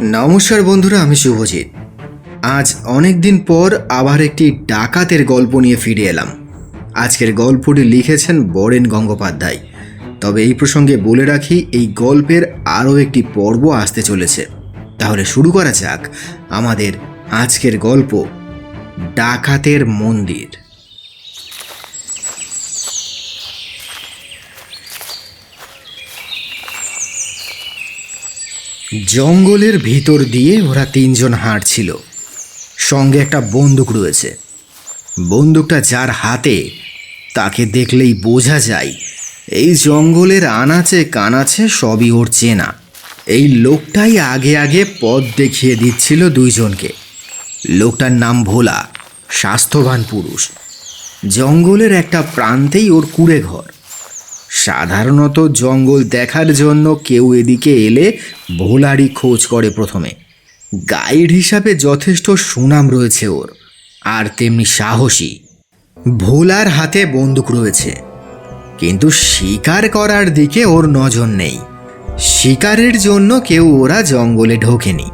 নমস্কার বন্ধুরা, আমি শুভজিৎ। আজ অনেক দিন পর আবার একটি ডাকাতের গল্প নিয়ে ফিরে এলাম। আজকের গল্পটি লিখেছেন বরেন গঙ্গোপাধ্যায়। তবে এই প্রসঙ্গে বলে রাখি, এই গল্পের আরও একটি পর্ব আসতে চলেছে। তাহলে শুরু করা যাক আমাদের আজকের গল্প, ডাকাতের মন্দির। জঙ্গলের ভিতর দিয়ে ওরা তিনজন হাঁটছিল। সঙ্গে একটা বন্দুক রয়েছে। বন্দুকটা যার হাতে, তাকে দেখলেই বোঝা যায়, এই জঙ্গলের আনাচে কানাচে সবই ওর চেনা। এই লোকটাই আগে আগে পথ দেখিয়ে দিচ্ছিল দুইজনকে। লোকটার নাম ভোলা, স্বাস্থ্যবান পুরুষ। জঙ্গলের একটা প্রান্তেই ওর কুড়ে ঘর সাধারণত জঙ্গল দেখার জন্য কেউ এদিকে এলে ভোলারই খোঁজ করে প্রথমে। গাইড হিসাবে যথেষ্ট সুনাম রয়েছে ওর, আর তেমনি সাহসী। ভোলার হাতে বন্দুক রয়েছে, কিন্তু শিকার করার দিকে ওর নজর নেই। শিকারের জন্য কেউ ওরা জঙ্গলে ঢোকেনি।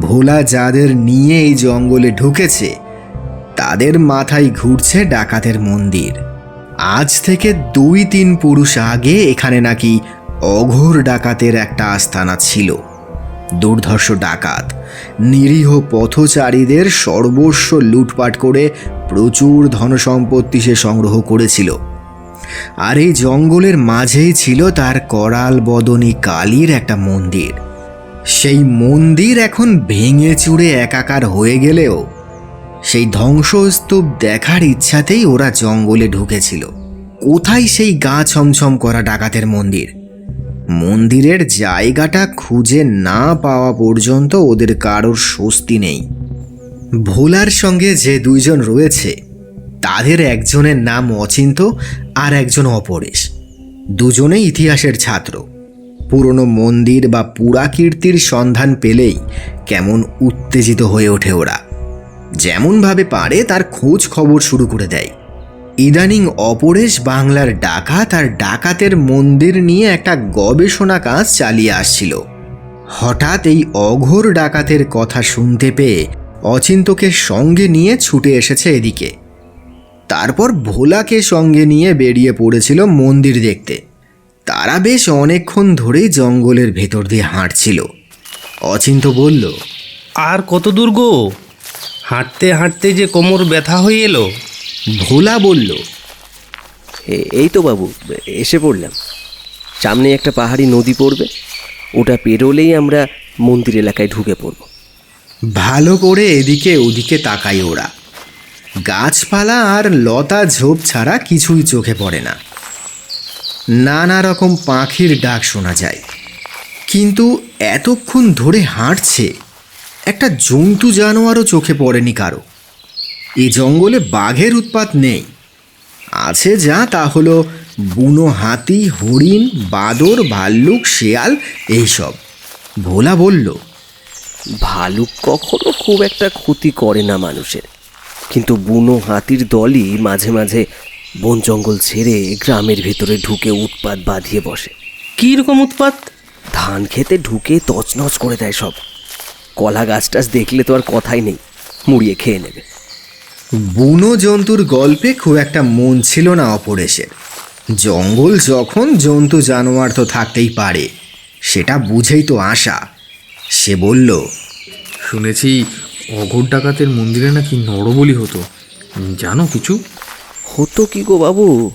ভোলা যাদের নিয়ে এই জঙ্গলে ঢুকেছে, তাদের মাথায় ঘুরছে ডাকাতের মন্দির। আজ থেকে দুই তিন পুরুষ আগে এখানে নাকি অঘোর ডাকাতের একটা আস্তানা ছিল। দুর্ধর্ষ ডাকাত, নিরীহ পথচারীদের সর্বস্ব লুটপাট করে প্রচুর ধনসম্পত্তি সে সংগ্রহ করেছিল। আর এই জঙ্গলের মাঝেই ছিল তার করাল বদনী কালীর একটা মন্দির। সেই মন্দির এখন ভেঙে চুড়ে একাকার হয়ে গেলেও সেই ধ্বংসস্তূপ দেখার ইচ্ছাতেই ওরা জঙ্গলে ঢুকেছিল। কোথায় সেই গা ছমছম করা ডাকাতের মন্দির? মন্দিরের জায়গাটা খুঁজে না পাওয়া পর্যন্ত ওদের কারোর স্বস্তি নেই। ভোলার সঙ্গে যে দুইজন রয়েছে, তাদের একজনের নাম অচিন্ত আর একজন অপরেশ। দুজনেই ইতিহাসের ছাত্র। পুরনো মন্দির বা পুরাকীর্তির সন্ধান পেলেই কেমন উত্তেজিত হয়ে ওঠে ওরা। যেমনভাবে পারে, তার খোঁজ খবর শুরু করে দেয়। ইদানিং অপরেশ বাংলার ডাকাত আর ডাকাতের মন্দির নিয়ে একটা গবেষণা কাজ চালিয়ে আসছিল। হঠাৎ এই অঘোর ডাকাতের কথা শুনতে পেয়ে অচিন্তকে সঙ্গে নিয়ে ছুটে এসেছে এদিকে। তারপর ভোলাকে সঙ্গে নিয়ে বেরিয়ে পড়েছিল মন্দির দেখতে। তারা বেশ অনেকক্ষণ ধরেই জঙ্গলের ভেতর দিয়ে হাঁটছিল। অচিন্ত বলল, আর কত দূর গো? হাঁটতে হাঁটতে যে কোমর ব্যথা হয়ে এলো ভোলা বলল এ- এই তো বাবু এসে পড়লাম। সামনে একটা পাহাড়ি নদী পড়বে ওটা পেরোলেই আমরা মন্দির এলাকায় ঢুকে পড়ব। ভালো করে এদিকে ওদিকে তাকাই ওরা। গাছপালা আর লতা ঝোপ ছাড়া কিছুই চোখে পড়ে না। নানা রকম পাখির ডাক শোনা যায়। কিন্তু এতক্ষণ ধরে হাঁটছে একটা জন্তু জানোয়ারও চোখে পড়েনি কারও। এই জঙ্গলে বাঘের উৎপাত নেই। আছে যা তা হলো বুনো হাতি হরিণ বাদর ভাল্লুক শেয়াল এইসব। ভোলা বলল ভালুক কখনো খুব একটা ক্ষতি করে না মানুষের। কিন্তু বুনো হাতির দলই মাঝে মাঝে বন জঙ্গল ছেড়ে গ্রামের ভেতরে ঢুকে উৎপাত বাঁধিয়ে বসে। কীরকম উৎপাত? ধান খেতে ঢুকে তছনছ করে দেয় সব। কলা গাছ টাছ দেখলে তো আর কথাই নেই। মুড়িয়ে খেয়ে নেবে। বুনো জন্তুর গল্পে খুব একটা মন ছিল না অপরেশের। জঙ্গল যখন জন্তু জানোয়ার তো থাকতেই পারে সেটা বুঝেই তো আশা। সে বলল শুনেছি অঘর ডাকাতের মন্দিরে নাকি নরবলি হতো। জানো কিছু? হতো কি গো বাবু?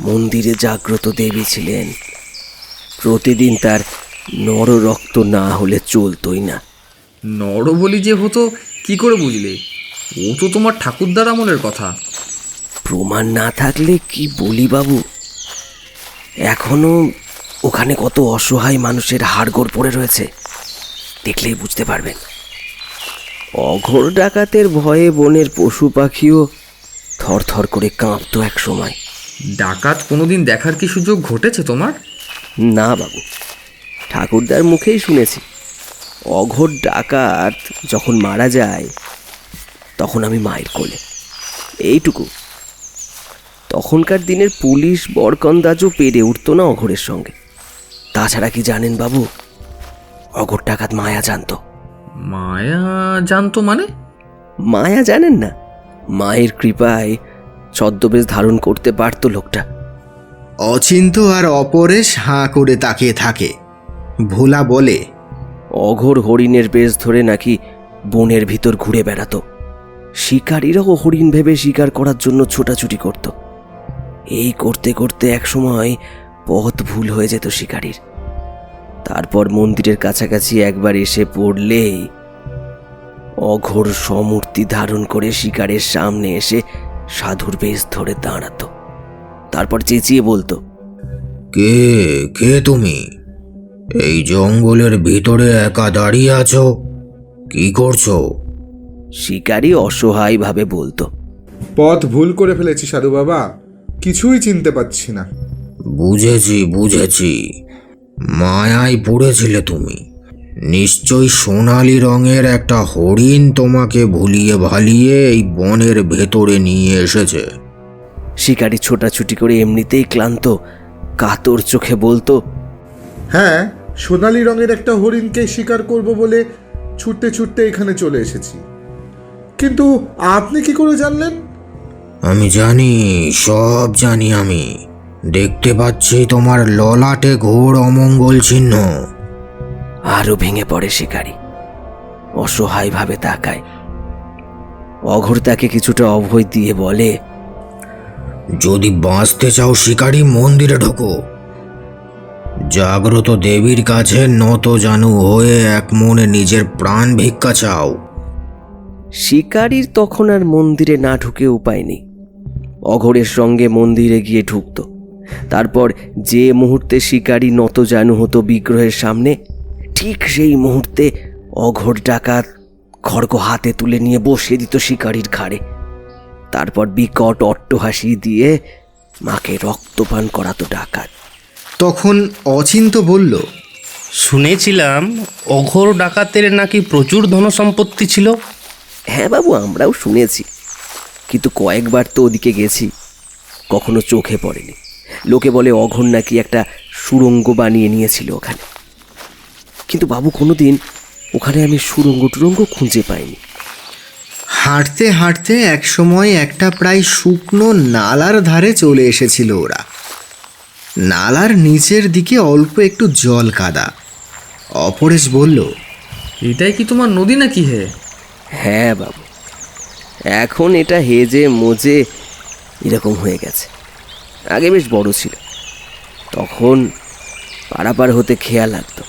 মন্দিরে জাগ্রত দেবী ছিলেন। প্রতিদিন তার নর রক্ত না হলে চলতই না। নরবলি যে হতো কি করে বুঝলে? ও তো তোমার ঠাকুরদার আমলের কথা। প্রমাণ না থাকলে কি বলি বাবু? এখনও ওখানে কত অসহায় মানুষের হাড়গোড় পড়ে রয়েছে দেখলেই বুঝতে পারবেন। অঘোর ডাকাতের ভয়ে বনের পশু পাখিও থরথর করে কাঁপতো এক সময়। ডাকাত কোনোদিন দেখার কি সুযোগ ঘটেছে তোমার? না বাবু ঠাকুরদার মুখেই শুনেছি। অঘোর ডাকাত যখন মারা যায় তখন আমি মায়ের কোলে। এইটুকু। তখনকার দিনের পুলিশ বরকন্দাজও পেরে উঠতো না অঘোরের সঙ্গে। তাছাড়া কি জানেন বাবু? অঘর ডাকাত মায়া জানতো। মায়া জানতো মানে? মায়া জানেন না। মায়ের কৃপায় ছদ্মবেশ ধারণ করতে পারতো লোকটা। অচিন্ত আর অপরেশ হাঁ করে তাকিয়ে থাকে। ভোলা বলে অঘোর হরিণের বেশ ধরে নাকি বনের ভিতর ঘুরে বেড়াতো। শিকারীরাও হরিণ ভেবে শিকার করার জন্য ছোটাছুটি করত। এই করতে করতে একসময় পথ ভুল হয়ে যেত শিকারীর। তারপর মন্দিরের কাছাকাছি একবার এসে পড়লেই অঘোর সমূর্তি ধারণ করে শিকারের সামনে এসে সাধুর বেশ ধরে দাঁড়াতো। তারপর চেঁচিয়ে বলতো, কে কে তুমি? এই জঙ্গলের ভিতরে একা দাঁড়িয়ে আছো? কি করছ? শিকারী অসহায়ভাবে বলতো। পথ ভুল করে ফেলেছি সাধু বাবা কিছুই চিনতে পারছি না। বুঝেছি বুঝেছি। মায়ায় পড়েছিলে তুমি। নিশ্চয়ই সোনালি রঙের একটা হরিণ তোমাকে ভুলিয়ে ভালিয়ে এই বনের ভেতরে নিয়ে এসেছে। শিকারি ছোটাছুটি করে এমনিতেই ক্লান্ত কাতর চোখে বলতো হ্যাঁ সোনালি রঙের একটা হরিণকে শিকার করব বলে ছুটতে ছুটতে এখানে চলে এসেছি। কিন্তু আপনি কি করে জানলেন? আমি জানি সব জানি আমি। দেখতে পাচ্ছি তোমার ললাটে ঘোর অমঙ্গল চিহ্ন। আরও ভেঙে পড়ে শিকারি। অসহায়ভাবে তাকায়। অঘোর তাকে কিছুটা অভয় দিয়ে বলে যদি বাঁচতে চাও শিকারি মন্দিরে ঢোকো। জাগ্রত দেবীর কাছে নত জানু হয়ে এক মনে নিজের প্রাণ ভিক্ষা চাও। শিকারির তখন আর মন্দিরে না ঢুকে উপায় নেই। অঘোরের সঙ্গে মন্দিরে গিয়ে ঢুকতো। তারপর যে মুহূর্তে শিকারি নত জানু হতো বিগ্রহের সামনে, ঠিক সেই মুহূর্তে অঘোর ডাকাত খড়গ হাতে তুলে নিয়ে বসিয়ে দিত শিকারির ঘাড়ে। তারপর বিকট অট্টহাসি দিয়ে মাকে রক্তপান করাতো ডাকাত। তখন অচিন্ত বলল শুনেছিলাম অঘোর ডাকাতের নাকি প্রচুর ধনসম্পত্তি ছিল? হ্যাঁ বাবু আমরাও শুনেছি। কিন্তু কয়েকবার তো ওদিকে গেছি কখনো চোখে পড়েনি। লোকে বলে অঘর নাকি একটা সুরঙ্গ বানিয়ে নিয়েছিল ওখানে। কিন্তু বাবু কোনো দিন ওখানে আমি সুরঙ্গ টুরঙ্গ খুঁজে পাইনি। হাঁটতে হাঁটতে একসময় একটা প্রায় শুকনো নালার ধারে চলে এসেছিল ওরা। নালার নিচের দিকে অল্প একটু জল কাদা। অপরেশ বলল এটাই কি তোমার নদী নাকি হে? হ্যাঁ বাবু এখন এটা হেজে মজে এরকম হয়ে গেছে। আগে বেশ বড় ছিল তখন পারাপার হতে খেয়াল লাগতো।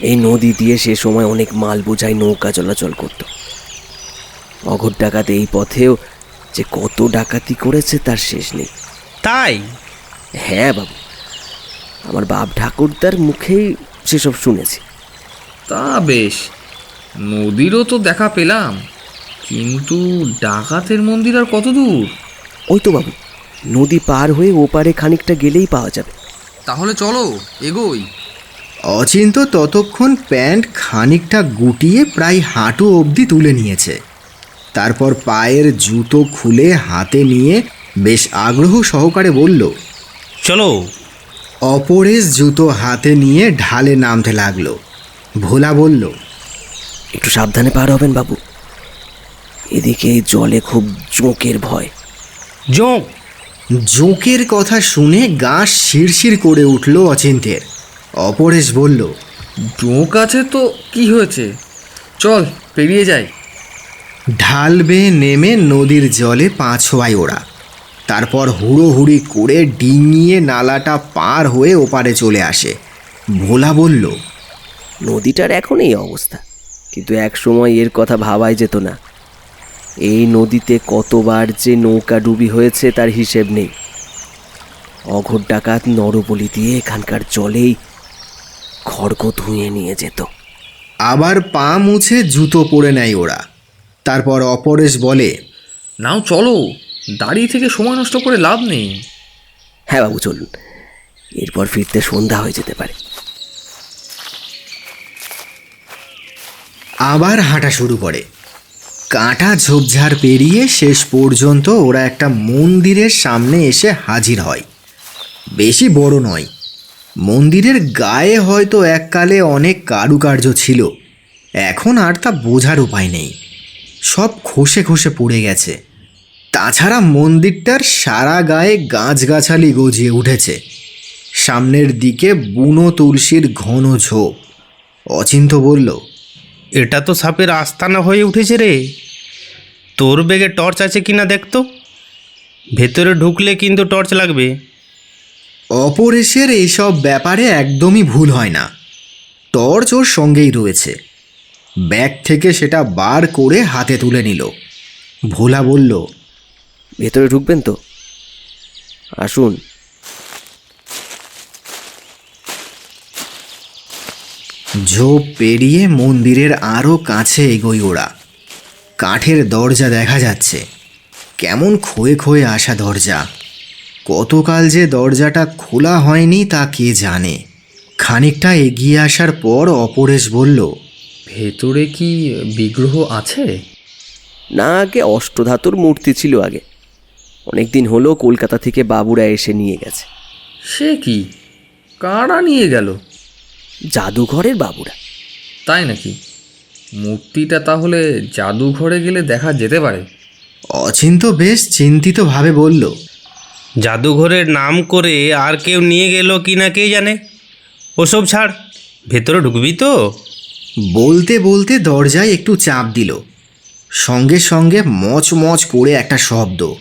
এই নদী দিয়ে সে সময় অনেক মাল বোঝাই নৌকা চলাচল করত। অঘর ডাকাত এই পথেও যে কত ডাকাতি করেছে তার শেষ নেই। তাই? হ্যাঁ বাবু আমার বাপ ঠাকুরদার মুখেই সেসব শুনেছি। তা বেশ নদীরও তো দেখা পেলাম কিন্তু ডাকাতের মন্দির আর কত দূর? ওই তো বাবু নদী পার হয়ে ওপারে খানিকটা গেলেই পাওয়া যাবে। তাহলে চলো এগোই। অচিন্ত ততক্ষণ প্যান্ট খানিকটা গুটিয়ে প্রায় হাঁটু অবধি তুলে নিয়েছে। তারপর পায়ের জুতো খুলে হাতে নিয়ে বেশ আগ্রহ সহকারে বলল চলো। অপরেশ জুতো হাতে নিয়ে ঢালে নামতে লাগল। ভোলা বলল একটু সাবধানে পার হবেন বাবু। এদিকে এই জলে খুব জোঁকের ভয়। জোঁক। জোঁকের কথা শুনে গা শিরশির করে উঠল অচিন্তের অপরেশ বলল জোঁক আছে তো কি হয়েছে? চল পেরিয়ে যাই। ঢাল বেয়ে নেমে নদীর জলে পা ছোঁয়ায় ওরা। তারপর হুড়োহুড়ি করে ডিঙিয়ে নালাটা পার হয়ে ওপারে চলে আসে। ভোলা বলল নদীটার এখন এই অবস্থা কিন্তু এক সময় এর কথা ভাবাই যেত না। এই নদীতে কতবার যে নৌকা ডুবি হয়েছে তার হিসেব নেই। অঘর ডাকাত নরবলি দিয়ে এখানকার জলেই খড়গ ধুয়ে নিয়ে যেত। আবার পা মুছে জুতো পরে নেয় ওরা। তারপর অপরেশ বলে নাও চলো দাঁড়িয়ে থেকে সময় নষ্ট করে লাভ নেই। হ্যাঁ বাবু চলুন। এরপর ফিরতে সন্ধ্যা হয়ে যেতে পারে। আবার হাঁটা শুরু করে। কাঁটা ঝোপঝাড় পেরিয়ে শেষ পর্যন্ত ওরা একটা মন্দিরের সামনে এসে হাজির হয়। বেশি বড় নয় মন্দিরের গায়ে হয়তো এককালে অনেক কারুকার্য ছিল। এখন আর তা বোঝার উপায় নেই। সব খসে খসে পড়ে গেছে। তাছাড়া মন্দিরটার সারা গায়ে গাছগাছালি গজিয়ে উঠেছে। সামনের দিকে বুনো তুলসীর ঘন ঝোপ। অচিন্ত বলল এটা তো সাপের আস্তানা হয়ে উঠেছে রে। তোর বেগে টর্চ আছে কিনা দেখতো ভেতরে ঢুকলে কিন্তু টর্চ লাগবে। অপরেশের এইসব ব্যাপারে একদমই ভুল হয় না। টর্চ ওর সঙ্গেই রয়েছে। ব্যাগ থেকে সেটা বার করে হাতে তুলে নিল। ভোলা বলল ভেতরে ঢুকবেন তো? আসুন। ঝোপ পেরিয়ে মন্দিরের আরও কাছে এগোই ওরা। কাঠের দরজা দেখা যাচ্ছে। কেমন ক্ষয়ে ক্ষয়ে আসা দরজা। কতকাল যে দরজাটা খোলা হয়নি তা কে জানে। খানিকটা এগিয়ে আসার পর অপরেশ বলল ভেতরে কি বিগ্রহ আছে? না আগে অষ্টধাতুর মূর্তি ছিল আগে। অনেকদিন হলো কলকাতা থেকে বাবুরা এসে নিয়ে গেছে। সে কি? কারা নিয়ে গেল? জাদুঘরের বাবুরা। তাই নাকি? মূর্তিটা তাহলে জাদুঘরে গেলে দেখা যেতে পারে। অচিন্ত বেশ চিন্তিতভাবে বলল জাদুঘরের নাম করে আর কেউ নিয়ে গেল কি না কে জানে? ওসব ছাড় ভেতরে ঢুকবি তো। বলতে বলতে দরজায় একটু চাপ দিল। সঙ্গে সঙ্গে মচ মচ করে একটা শব্দ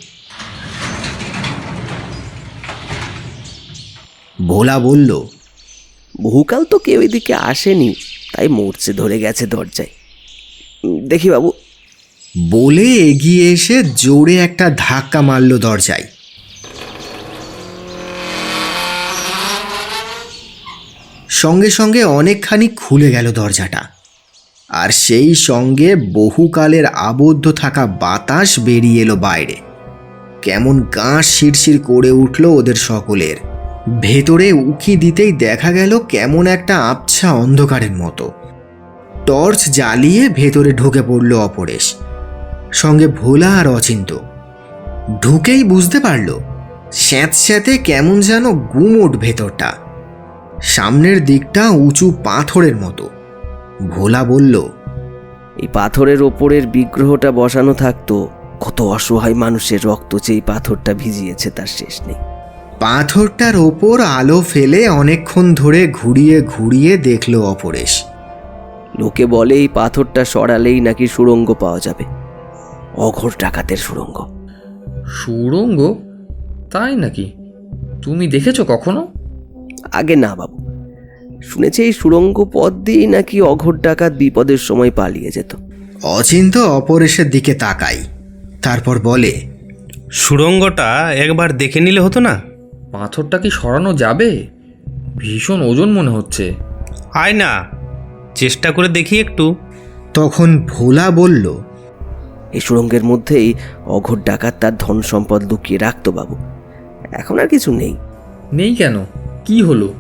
ভোলা বলল, বহুকাল তো কেউ এদিকে আসেনি, তাই মরচে ধরে গেছে দরজায়। দেখি বাবু। বলে এগিয়ে এসে জোরে একটা ধাক্কা মারল দরজায়। সঙ্গে সঙ্গে অনেকখানি খুলে গেল দরজাটা। আর সেই সঙ্গে বহুকালের আবদ্ধ থাকা বাতাস বেরিয়ে এলো বাইরে। কেমন গাঁ শিরশির করে উঠল ওদের সকলের। ভেতরে উঁকি দিতেই দেখা গেল কেমন একটা আবছা অন্ধকারের মতো। টর্চ জ্বালিয়ে ভেতরে ঢুকে পড়ল অপরেশ। সঙ্গে ভোলা আর অচিন্ত। ঢুকেই বুঝতে পারল স্যাঁতস্যাঁতে কেমন যেন গুমোট ভেতরটা। সামনের দিকটা উঁচু পাথরের মতো। ভোলা বলল, এই পাথরের ওপরের বিগ্রহটা বসানো থাকতো। কত অসহায় মানুষের রক্ত চেয়ে পাথরটা ভিজিয়েছে তার শেষ নেই। পাথরটার ওপর আলো ফেলে অনেকক্ষণ ধরে ঘুরিয়ে ঘুরিয়ে দেখল অপরেশ। লোকে বলে এই পাথরটা সরালেই নাকি সুড়ঙ্গ পাওয়া যাবে। অঘোর ডাকাতের সুড়ঙ্গ সুড়ঙ্গ তাই নাকি? তুমি দেখেছ কখনো? আগে না বাবু। শুনেছি এই সুড়ঙ্গ পথ দিয়েই নাকি অঘোর ডাকাত বিপদের সময় পালিয়ে যেত। অচিন্ত অপরেশের দিকে তাকাই তারপর বলে সুড়ঙ্গটা একবার দেখে নিলে হতো না? পাথরটা কি সরানো যাবে? ভীষণ ওজন মনে হচ্ছে। আয় না চেষ্টা করে দেখি একটু। তখন ভোলা বলল এই সুড়ঙ্গের মধ্যেই অঘর ডাকাত তার ধন সম্পদ লুকিয়ে রাখতো বাবু। এখন আর কিছু নেই। নেই কেন? কি হলো?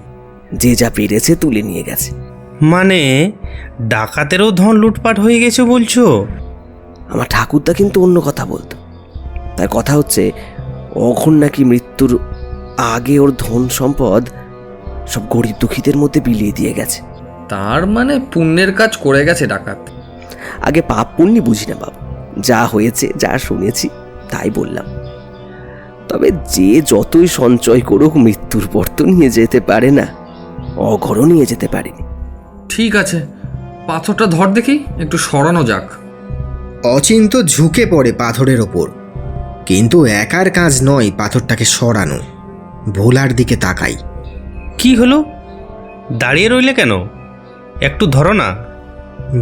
যে যা পেরেছে তুলে নিয়ে গেছে। মানে ডাকাতেরও ধন লুটপাট হয়ে গেছে বলছো? আমার ঠাকুরদা কিন্তু অন্য কথা বলতো। তার কথা হচ্ছে অঘর নাকি মৃত্যুর আগে ওর ধন সম্পদ সব গরিব দুঃখীদের মধ্যে বিলিয়ে দিয়ে গেছে। তার মানে পুণ্যের কাজ করে গেছে ডাকাত। আগে পাপ পুণ্যি বুঝি না বাবু। যা হয়েছে যা শুনেছি তাই বললাম। তবে যে যতই সঞ্চয় করুক মৃত্যুর পর তো নিয়ে যেতে পারে না। অঘরও নিয়ে যেতে পারেনি। ঠিক আছে পাথরটা ধর দেখি একটু সরানো যাক। অচিন্ত ঝুঁকে পড়ে পাথরের ওপর। কিন্তু একার কাজ নয় পাথরটাকে সরানো। ভোলার দিকে তাকাই। কি হলো? দাঁড়িয়ে রইলে কেন? একটু ধরো না।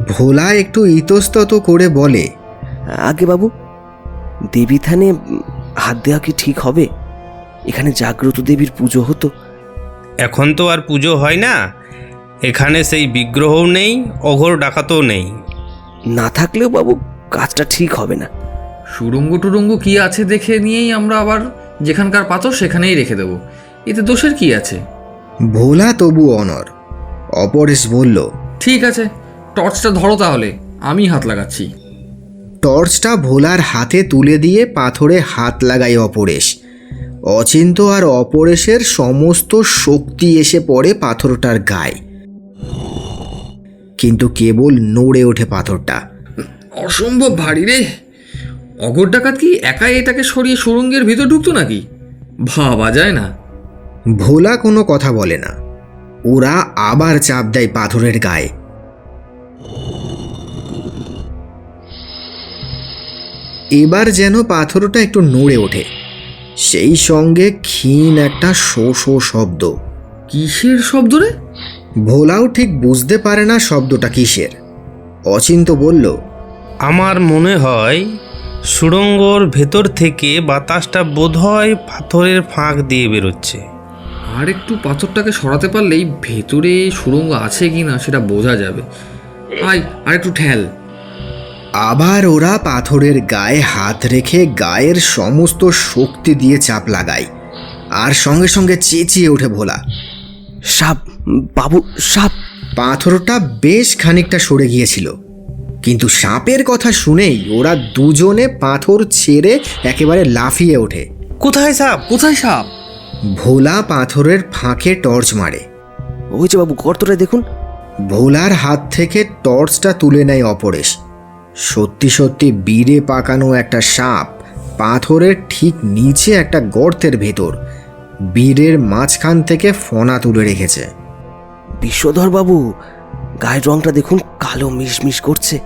ভোলা একটু ইতস্তত করে বলে আগে বাবু দেবী থানে হাত দেওয়া কি ঠিক হবে? এখানে জাগ্রত দেবীর পুজো হতো। এখন তো আর পুজো হয় না। এখানে সেই বিগ্রহও নেই অঘোর ডাকাতও নেই। না থাকলেও বাবু কাজটা ঠিক হবে না। সুড়ঙ্গ টুরঙ্গ কি আছে দেখে নিয়েই আমরা আবার যেখানকার পাথর সেখানেই রেখে দেবো। এতে দোষের কি আছে? ভোলা তবু অনর। অপরেশ বলল ঠিক আছে টর্চটা ধরো তাহলে আমি হাত লাগাচ্ছি। টর্চটা ভোলার হাতে তুলে দিয়ে পাথরে হাত লাগায় অপরেশ। অচিন্ত আর অপরেশের সমস্ত শক্তি এসে পড়ে পাথরটার গায়ে। কিন্তু কেবল নড়ে ওঠে পাথরটা। অসম্ভব ভারী রে। অগর ডাকাত কি একাই এটাকে সরিয়ে সুরঙ্গের ভিতর ঢুকতো নাকি? ভাবা যায় না। ভোলা কোনো কথা বলে না। ওরা আবার চাপ দেয় পাথরের গায়ে। এবার যেন পাথরটা একটু নড়ে ওঠে। সেই সঙ্গে ক্ষীণ একটা শো শো শব্দ। কিসের শব্দ রে? ভোলাও ঠিক বুঝতে পারে না শব্দটা কিসের। অচিন্ত বলল আমার মনে হয় সুড়ঙ্গর ভেতর থেকে বাতাসটা বোধহয় পাথরের ফাঁক দিয়ে বেরোচ্ছে। আর একটু পাথরটাকে সরাতে পারলেই ভেতরে সুরঙ্গ আছে কি না সেটা বোঝা যাবে। আয় আর একটু ঠেল। আবার ওরা পাথরের গায়ে হাত রেখে গায়ের সমস্ত শক্তি দিয়ে চাপ লাগায়। আর সঙ্গে সঙ্গে চেঁচিয়ে ওঠে ভোলা। সাপ বাবু সাপ। পাথরটা বেশ খানিকটা সরে গিয়েছিল। কিন্তু সাপের কথা শুনেই ওরা দুজনে পাথর ছেড়ে একেবারে লাফিয়ে ওঠে। কোথায় সাপ? কোথায় সাপ? ভোলা পাথরের ফাঁকে টর্চ মারে। ওই যে বাবু গর্তটা দেখুন। ভোলার হাত থেকে টর্চটা তুলে নেয় অপরেশ। সত্যি সত্যি বীরে পাকানো একটা সাপ পাথরের ঠিক নিচে একটা গর্তের ভেতর বীরের মাঝখান থেকে ফনা তুলে রেখেছে। বিশ্বধর বাবু গায়ের রংটা দেখুন কালো মিশমিশ করছে।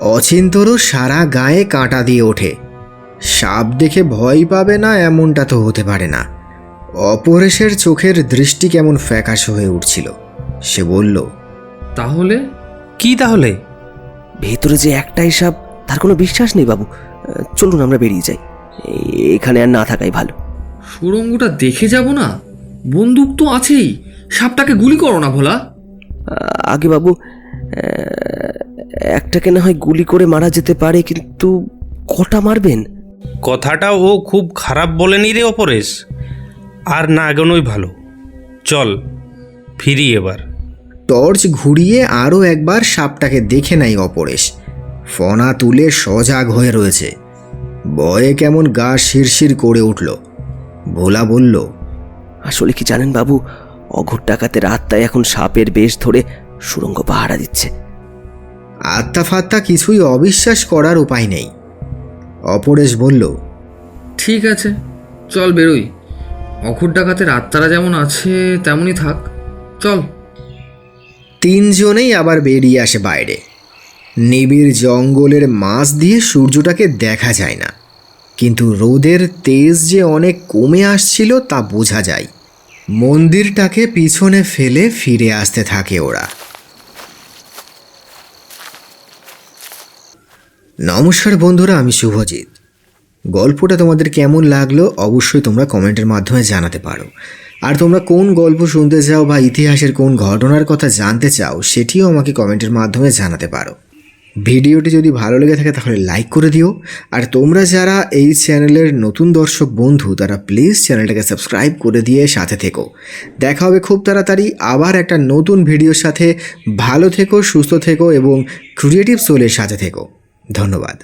অচিন্তরও সারা গায়ে কাঁটা দিয়ে ওঠে। সাপ দেখে ভয় পাবে না এমনটা তো হতে পারে না। অপরেশের চোখের দৃষ্টি কেমন ফ্যাকাশ হয়ে উঠছিল। সে বলল তাহলে? কি তাহলে? ভেতরে যে একটাই সাপ তার কোনো বিশ্বাস নেই বাবু। চলুন আমরা বেরিয়ে যাই। এখানে আর না থাকাই ভালো। সুরঙ্গটা দেখে যাব না? বন্দুক তো আছেই। সাপটাকে গুলি করো না ভোলা। আগে বাবু একটাকে না হয় গুলি করে মারা যেতে পারে কিন্তু কটা মারবেন? কথাটা ও খুব খারাপ বলেনি রে অপরেশ। আর না এগোনোই ভালো। চল ফিরি এবার। টর্চ ঘুরিয়ে আরও একবার সাপটাকে দেখে নাই অপরেশ। ফনা তুলে সজাগ হয়ে রয়েছে। বয়ে কেমন গা শিরশির করে উঠল। ভোলা বলল আসলে কি জানেন বাবু অঘর ডাকাতের আত্মায় এখন সাপের বেশ ধরে সুরঙ্গ পাহারা দিচ্ছে। আত্মা ফাত্তা কিছুই অবিশ্বাস করার উপায় নেই। অপরেশ বলল ঠিক আছে চল বেরোই। অখুর ডাকাতের আত্মারা যেমন আছে তেমনই থাক। চল। তিনজনেই আবার বেরিয়ে আসে বাইরে। নিবিড় জঙ্গলের মাছ দিয়ে সূর্যটাকে দেখা যায় না। কিন্তু রোদের তেজ যে অনেক কমে আসছিল তা বোঝা যায়। মন্দিরটাকে পিছনে ফেলে ফিরে আসতে থাকে ওরা। নমস্কার বন্ধুরা, আমি শুভজিৎ। গল্পটা তোমাদের কেমন লাগল অবশ্যই তোমরা কমেন্টের মাধ্যমে জানাতে পারো। আর তোমরা কোন গল্প শুনতে চাও বা ইতিহাসের কোন ঘটনার কথা জানতে চাও, সেটিও আমাকে কমেন্টের মাধ্যমে জানাতে পারো। ভিডিওটি যদি ভালো লেগে থাকে তাহলে লাইক করে দিও। আর তোমরা যারা এই চ্যানেলের নতুন দর্শক বন্ধু, তারা প্লিজ চ্যানেলটাকে সাবস্ক্রাইব করে দিয়ে সাথে থেকো। দেখা হবে খুব তাড়াতাড়ি আবার একটা নতুন ভিডিওর সাথে। ভালো থেকো, সুস্থ থেকো এবং ক্রিয়েটিভ সোলের সাথে থেকো। ধন্যবাদ।